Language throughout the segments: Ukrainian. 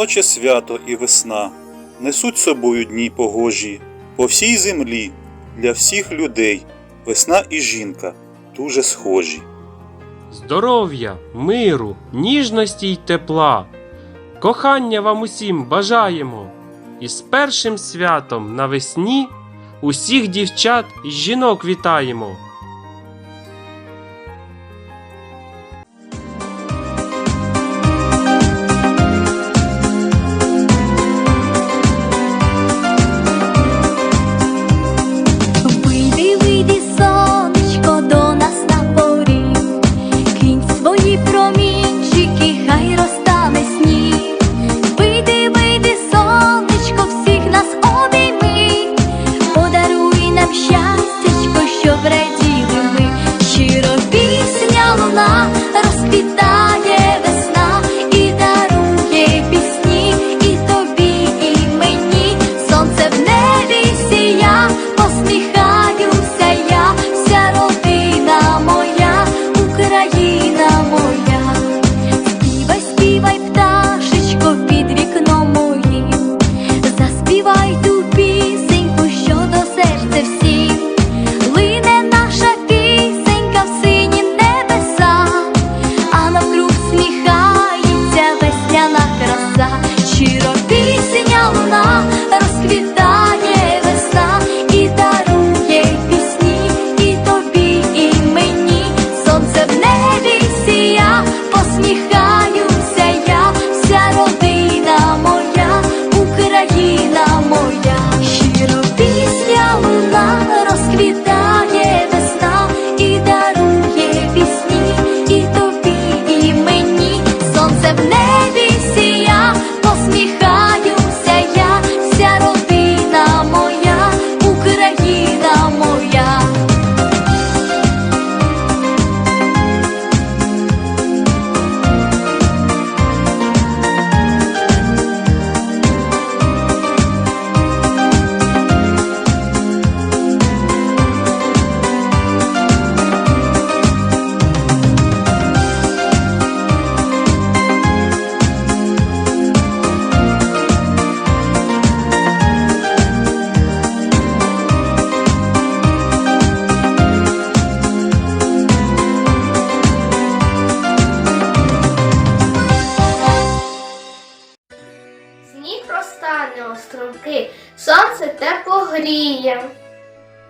Жіноче свято і весна несуть собою дні погожі по всій землі для всіх людей весна і жінка дуже схожі. Здоров'я, миру, ніжності й тепла. Кохання вам усім бажаємо. І з першим святом навесні усіх дівчат і жінок вітаємо.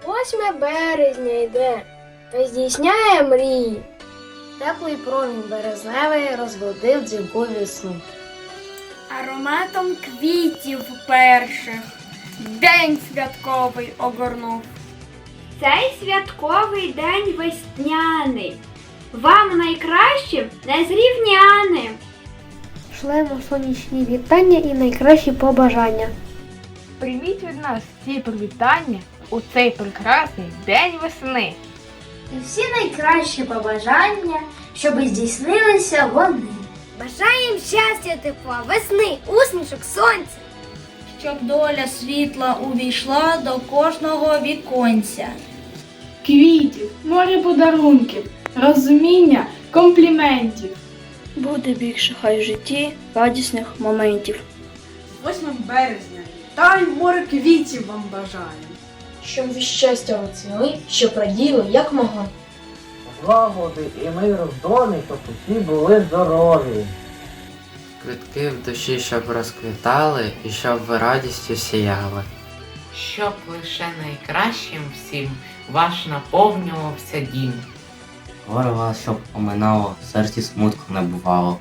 8 березня йде та здійсняє мрії. Теплий промінь березневий розбудив дзвінку весну. Ароматом квітів перших день святковий огорнув. Цей святковий день весняний. Вам найкращим незрівняний. Шлемо сонячні вітання і найкращі побажання. Прийміть від нас ці привітання у цей прекрасний день весни. І всі найкращі побажання, щоб здійснилися вони. Бажаємо щастя, тепла, весни, усмішок, сонця. Щоб доля світла увійшла до кожного віконця. Квітів, море подарунків, розуміння, компліментів. Буде більше хай в житті радісних моментів. 8 березня. Та й море квітів вам бажаю. Щоб ви щастя оцінили, щоб раділи, як могли. Злагоди і миру в домі, щоб усі були здорові. Квитки в душі, щоб розквітали і щоб ви радістю сіяли. щоб лише найкращим всім ваш наповнювався дім. Горе вас, щоб оминало, в серці смутку не бувало.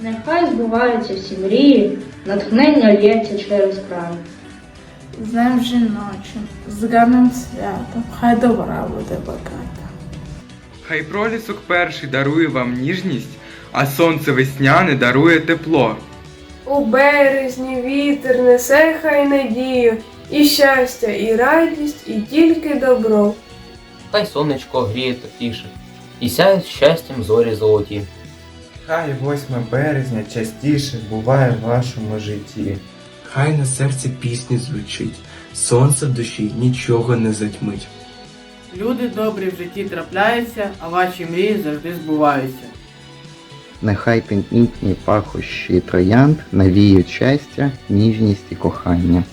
Нехай збуваються всі мрії, натхнення лється через край. З днем жіночим, з гарним святом, хай добра буде багата. Хай пролісок перший дарує вам ніжність, а сонце весняне дарує тепло. У березні вітер несе хай надію, і щастя, і радість, і тільки добро. Хай сонечко гріє та тішить, і сяють щастям зорі золоті. Хай 8 березня частіше буває в вашому житті. Хай на серці пісні звучить, сонце в душі нічого не затьмить. Люди добрі в житті трапляються, а ваші мрії завжди збуваються. Нехай тендітні пахощі троянд навіють щастя, ніжність і кохання.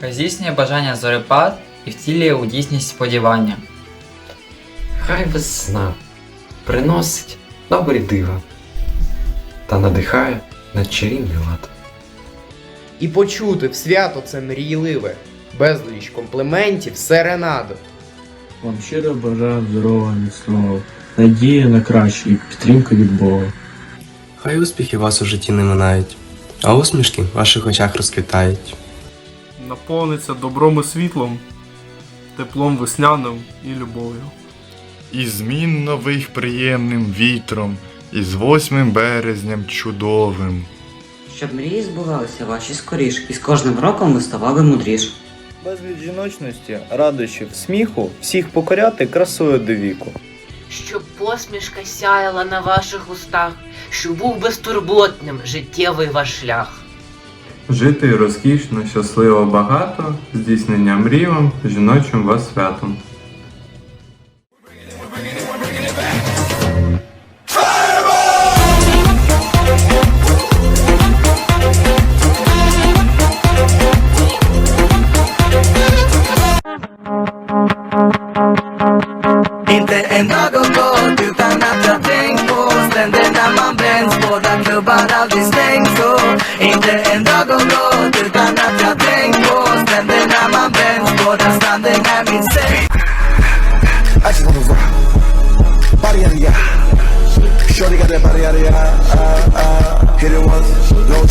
Хай здійснює бажання зорепад і втілює у дійсність сподівання. Хай весна приносить добрі дива та надихає на чарівний лад. І почути в свято це мрійливе, безліч компліментів, серенаду. Вам щиро бажаю здоров'я, міцного, надії на краще і підтримки від Бога. Хай успіхи вас у житті не минають, а усмішки в ваших очах розквітають. Наповниться добром і світлом, теплом весняним і любов'ю. І змін нових приємним вітром, і з 8 березням чудовим. Щоб мрії збувалися ваші скоріш, і з кожним роком ви ставали мудріш. Безліч жіночності, радощів, сміху, всіх покоряти красою до віку. Щоб посмішка сяяла на ваших устах, щоб був безтурботним життєвий ваш шлях. Жити розкішно, щасливо, багато, здійснення мрій вам, жіночим вас святом.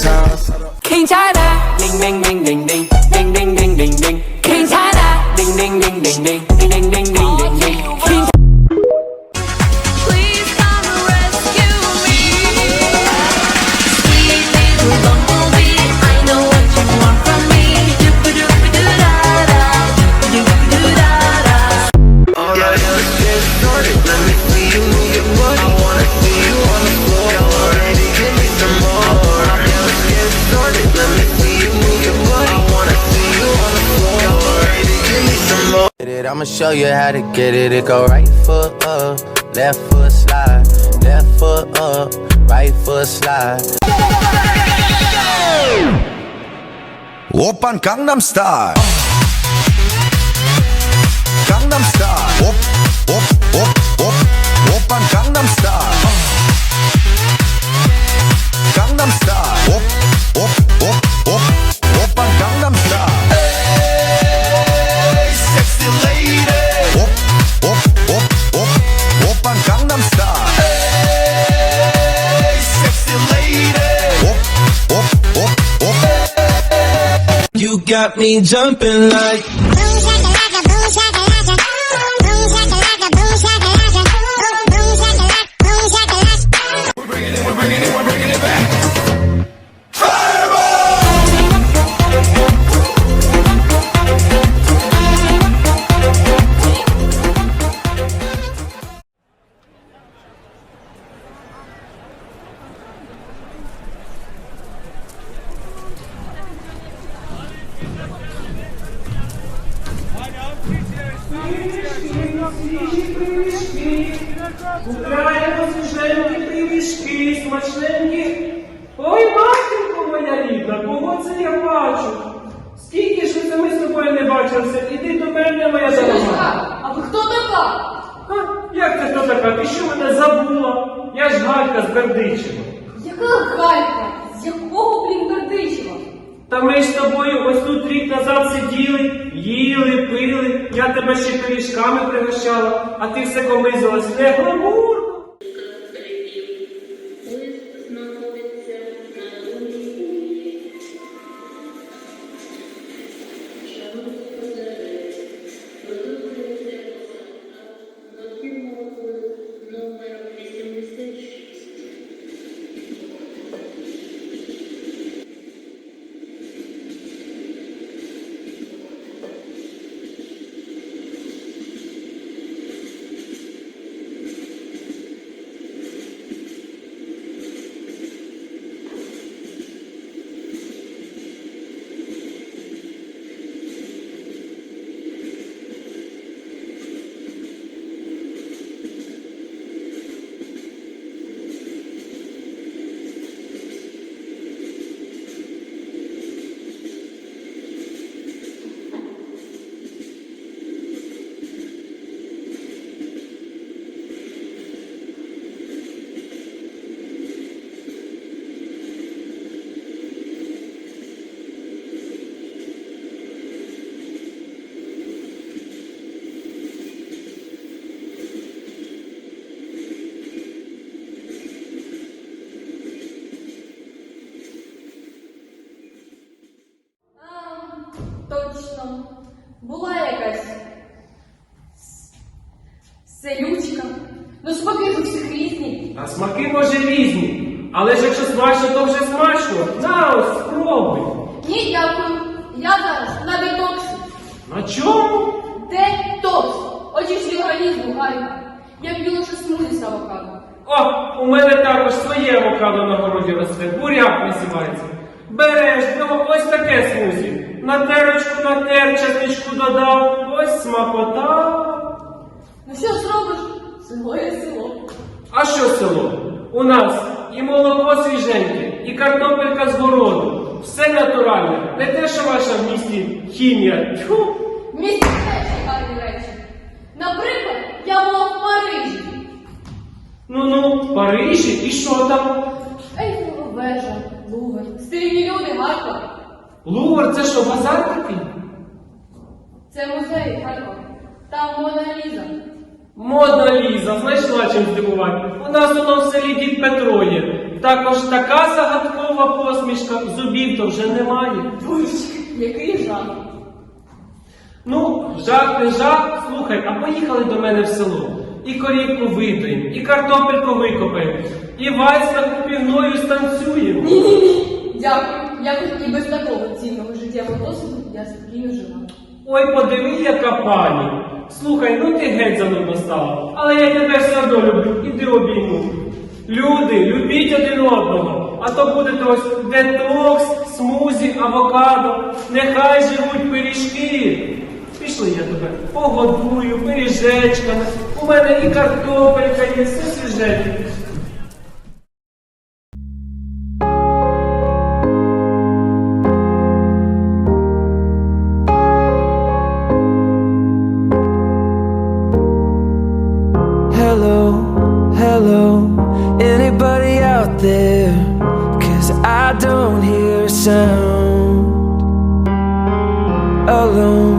town. it, I'ma show you how to get it. It go right foot up, left foot slide, left foot up, right foot slide. Oppa Gangnam Style, Gangnam 오빤 강남 스타일. 강남 스타일. 오오오오 오빤 강남 스타일. 강남 스타일. Me jumping like. Така? Ти що мене забула? Я ж Галька з Бердичева. Яка галька? З якого, блін, Бердичева? Та ми ж з тобою ось тут рік назад сиділи, їли, пили, я тебе ще пиріжками пригощала, а ти все комизилась. Не гламурно. Була якась селючка. Ну смаки у всіх різні. А смаки може різні. Але ж якщо смачно, то вже смачно. На ось, спробуй. Ні, дякую. Я зараз на детоксі. На чому? Детокс. Очищую організм, Гаррі. Я п'ю лише смузі з авокадо. О, у мене також своє авокадо на городі росте. Буряк називається. Береш, ну ось таке терочку натер, додав. Ось смакота. Ну що зробиш? Село є село. А що село? У нас і молоко свіженьке, і картопелька з городу. Все натуральне. Не те, що ваша в місті хімія. Тьфу. Місті теж гарні речі. Наприклад, я була в Парижі. Ну-ну, в Парижі, і що там? Ейфелева вежа, Лувр. Стильні люди, Гарко. Лувр, це що, базар такий? Це музей, Гарко. Там Мона Ліза. Модна Ліза, знайшла чим здивувати. У нас воно в селі дід Петро є. Також така загадкова посмішка, зубів то вже немає. Боже, який жах. Ну, жах не жах, слухай, а поїхали до мене в село. І корівку видаємо, і картопельку викопаємо, і вальс на купівною станцюємо. Ні-ні-ні. Дякую. Якось і без такого цінного життєвого досвіду я спокійно жила. Ой, подиви, яка пані. Слухай, ну ти геть занудно стала. Але я тебе все одно люблю, іди обійму. Люди, любіть один одного, а то будете ось детокс, смузі, авокадо, нехай живуть пиріжки. Пішли я тебе погодую, пиріжечками. У мене і картопелька є, все свіженьке. Sound. Alone,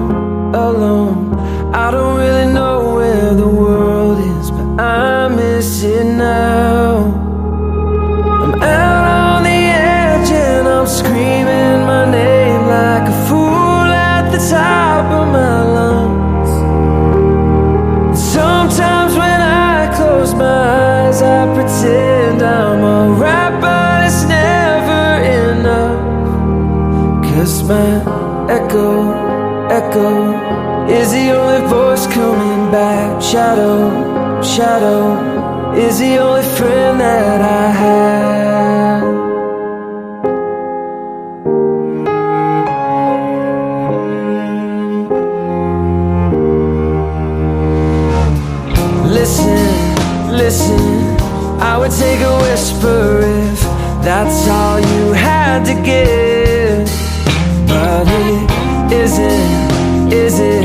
my echo, echo is the only voice coming back. Shadow, shadow is the only friend that I have. It isn't, is it?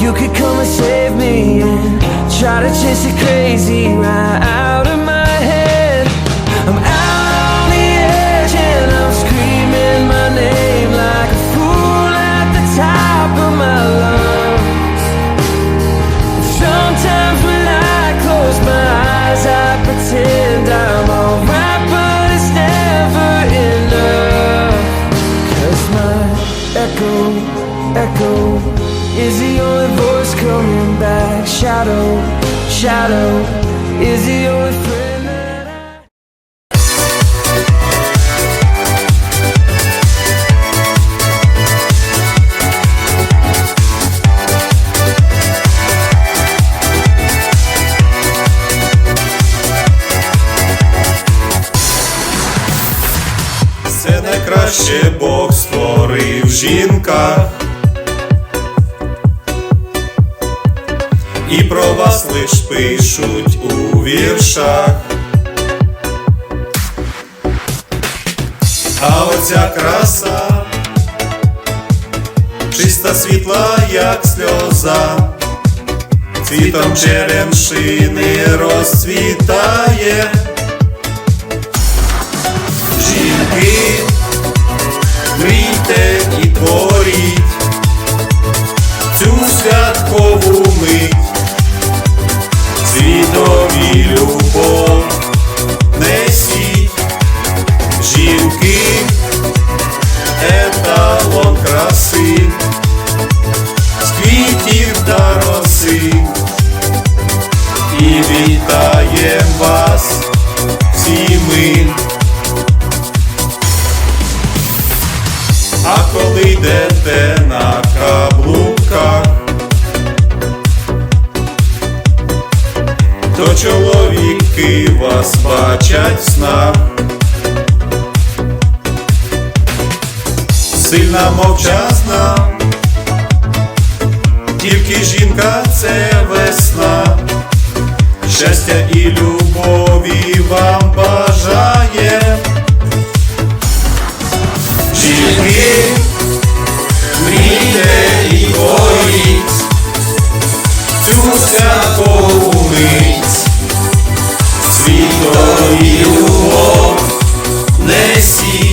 You could come and save me and try to chase it crazy right out echo is the only voice coming back. Shadow, shadow is the only І про вас лиш пишуть у віршах. А оця краса, чиста світла, як сльоза, цвітом черемшини розцвітає. Жінки, мрійте і творіть цю святкову сплять сна. Сильна мовчазна, тільки жінка це весна, щастя і любові вам бажає. Жінки, мрійте і боїть цю святкову мить світою, не сій.